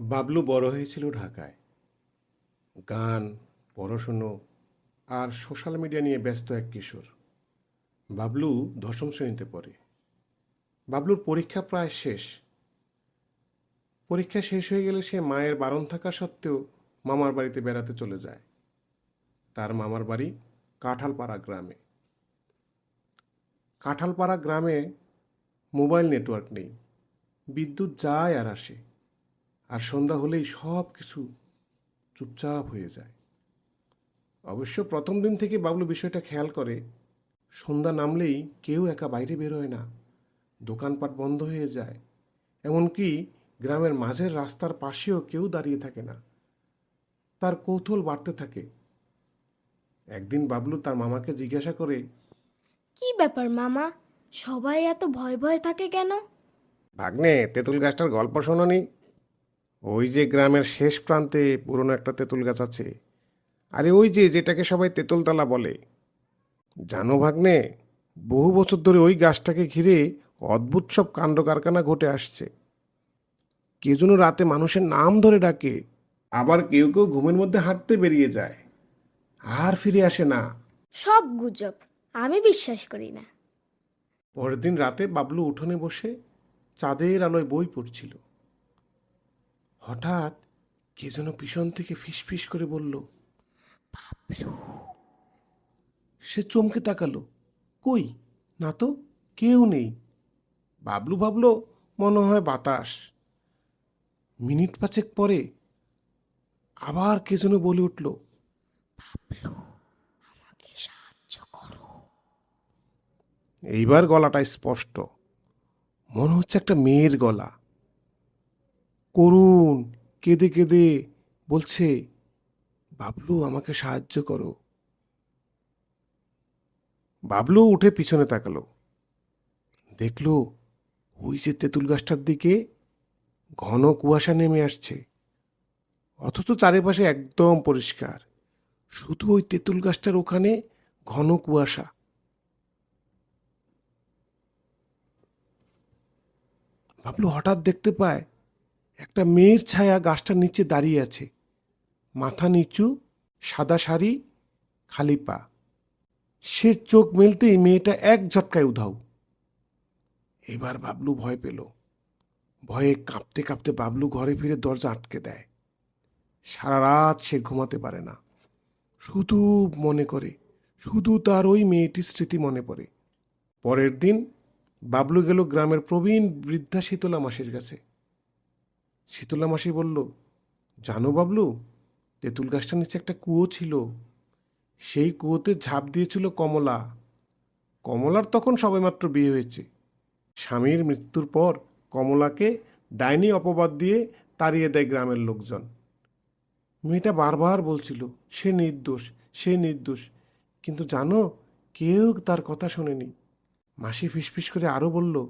বাবলু বড় হয়েছিল ঢাকায়। গান, পড়াশুনো আর সোশ্যাল মিডিয়া নিয়ে ব্যস্ত এক কিশোর। বাবলু দশম শ্রেণীতে পড়ে। বাবলুর পরীক্ষা প্রায় শেষ। পরীক্ষা শেষ হয়ে গেলে সে মায়ের বারণ থাকা সত্ত্বেও মামার বাড়িতে বেড়াতে চলে যায়। তার মামার বাড়ি কাঁঠালপাড়া গ্রামে। কাঁঠালপাড়া গ্রামে মোবাইল নেটওয়ার্ক নেই। বিদ্যুৎ যায় আর আসে। আর সন্ধ্যা হলেই সব কিছু চুপচাপ হয়ে যায়। অবশ্য প্রথম দিন থেকে বাবলু বিষয়টা খেয়াল করে সন্ধ্যা নামলেই কেউ একা বাইরে বেরোয় না। দোকানপাট বন্ধ হয়ে যায় এমনকি গ্রামের মাঝের রাস্তার পাশেও কেউ দাঁড়িয়ে থাকে না। তার কৌতূহল বাড়তে থাকে। একদিন বাবলু তার মামাকে জিজ্ঞাসা করে কি ব্যাপার মামা? সবাই এত ভয় ভয় থাকে কেন? ভাগ্নে তেঁতুল গাছটার গল্প শোনি ওই যে গ্রামের শেষ প্রান্তে পুরনো একটা তেঁতুল গাছ আছে। আরে ওই যে যেটাকে সবাই তেঁতুলতলা বলে। জানো ভাগ্নে বহু বছর ধরে ওই গাছটাকে ঘিরে অদ্ভুত সব কাণ্ড কারখানা ঘটে আসছে। কে যেন রাতে মানুষের নাম ধরে ডাকে আবার কেউ কেউ ঘুমের মধ্যে হাঁটতে বেরিয়ে যায়। আর ফিরে আসে না। সব গুজব আমি বিশ্বাস করি না। পরের দিন রাতে বাবলু উঠোনে বসে চাঁদের আলোয় বই পড়ছিল। হঠাৎ কে যেন পিছন থেকে ফিসফিস করে বলল সে চমকে তাকালো, কই? না তো, কেউ নেই। বাবলু ভাবলো, মনে হয় বাতাস। মিনিট পাঁচেক পরে আবার কে যেন বলে উঠল এইবার গলাটা স্পষ্ট, মনে হচ্ছে একটা মেয়ের গলা। করুণ, কেঁদে কেঁদে বলছে, বাবলু, আমাকে সাহায্য করো। বাবলু উঠে পিছনে তাকালো। দেখল, ওই যে তেঁতুল গাছটার দিকে ঘন কুয়াশা নেমে আসছে। অথচ চারিপাশে একদম পরিষ্কার। শুধু ওই তেঁতুল গাছটার ওখানে ঘন কুয়াশা। বাবলু হঠাৎ দেখতে পায় একটা মেয়ের ছায়া গাছটার নিচে দাঁড়িয়ে আছে। মাথা নিচু, সাদা শাড়ি, খালি পা। সে চোখ মেলতেই মেয়েটা এক ঝটকায় উধাও। এবার বাবলু ভয় পেল। ভয়ে কাঁপতে কাঁপতে বাবলু ঘরে ফিরে দরজা আটকে দেয়। সারা রাত সে ঘুমাতে পারে না। শুধু মনে করে, শুধু তার ওই মেয়েটির স্মৃতি মনে পড়ে। পরের দিন বাবলু গেল গ্রামের প্রবীণ বৃদ্ধা শীতলা মাসির কাছে। শীতলা মাসি বলল, জানো বাবলু, তেঁতুল গাছটার নিচে একটা কুয়ো ছিল। সেই কুয়োতে ঝাঁপ দিয়েছিল কমলা। কমলার তখন সবেমাত্র বিয়ে হয়েছে। স্বামীর মৃত্যুর পর কমলাকে ডাইনি অপবাদ দিয়ে তাড়িয়ে দেয় গ্রামের লোকজন। মেয়েটা বারবার বলছিল, সে নির্দোষ সে নির্দোষ। কিন্তু জানো, কেউ তার কথা শোনেনি। মাসি ফিসফিস করে আরও বলল,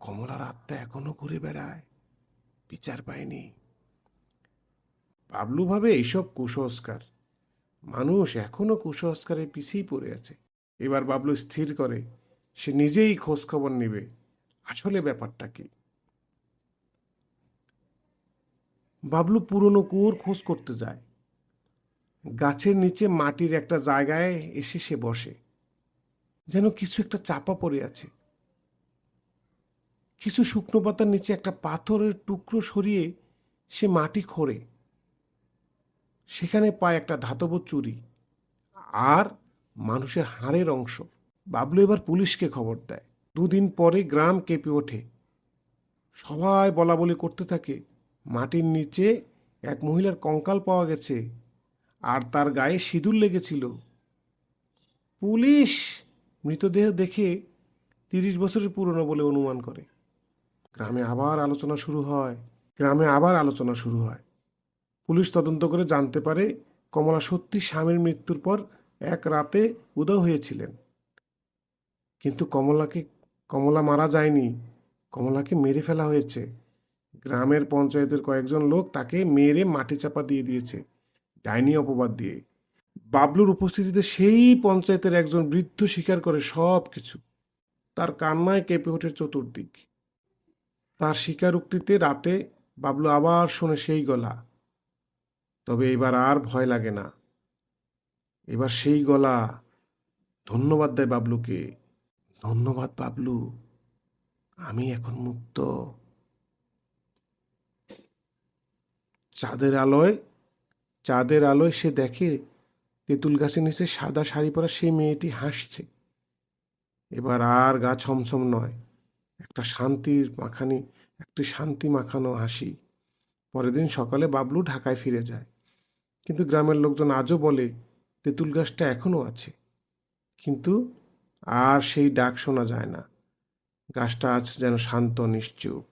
কমলার আত্মা এখনও ঘুরে বেড়ায়। বিচার পায়নি। বাবলু ভাবে এইসব কুসংস্কার। মানুষ এখনও কুসংস্কারের পিছিয়েই পড়ে আছে। এবার বাবলু স্থির করে, সে নিজেই খোঁজ খবর নেবে আসলে ব্যাপারটা কি বাবলু পুরনো কুয়োর খোঁজ করতে যায়। গাছের নিচে মাটির একটা জায়গায় এসে সে বসে। যেন কিছু একটা চাপা পড়ে আছে। কিছু শুকনো পাতার নিচে একটা পাথরের টুকরো সরিয়ে সে মাটি খোঁড়ে। সেখানে পায় একটা ধাতব চুরি আর মানুষের হাড়ের অংশ। বাবলু এবার পুলিশকে খবর দেয়। দুদিন পরে গ্রাম কেঁপে ওঠে। সবাই বলা বলি করতে থাকে, মাটির নিচে এক মহিলার কঙ্কাল পাওয়া গেছে আর তার গায়ে সিঁদুর লেগেছিল। পুলিশ মৃতদেহ দেখে তিরিশ বছরের পুরনো বলে অনুমান করে। গ্রামে আবার আলোচনা শুরু হয়। গ্রামে আবার আলোচনা শুরু হয়। পুলিশ তদন্ত করে জানতে পারে কমলা সত্যি স্বামীর মৃত্যুর পর এক রাতে উদয় হয়েছিলেন। কিন্তু কমলাকে, কমলা মারা যায়নি। কমলাকে মেরে ফেলা হয়েছে। গ্রামের পঞ্চায়েতের কয়েকজন লোক তাকে মেরে মাটি চাপা দিয়ে দিয়েছে, ডাইনি অপবাদ দিয়ে। বাবলুর উপস্থিতিতে সেই পঞ্চায়েতের একজন বৃদ্ধ স্বীকার করে সব কিছু তার কান্নায় কেঁপে ওঠে চতুর্দিক। তার স্বীকারোক্তিতে রাতে বাবলু আবার শোনে সেই গলা। তবে এবার আর ভয় লাগে না। এবার সেই গলা। ধন্যবাদ দেয় বাবলুকে। ধন্যবাদ বাবলু। আমি এখন মুক্ত। চাঁদের আলোয় চাঁদের আলোয় সে দেখে তেঁতুল গাছের নিচে সাদা শাড়ি পরা সেই মেয়েটি হাসছে। এবার আর গা ছমছম নয়। একটা শান্তির মাখানি, একটি শান্তি মাখানো হাসি। পরের দিন সকালে বাবলু ঢাকায় ফিরে যায়। কিন্তু গ্রামের লোকজন আজও বলে, তেঁতুল গাছটা এখনও আছে। কিন্তু আর সেই ডাক শোনা যায় না। গাছটা আজ যেন শান্ত, নিশ্চুপ।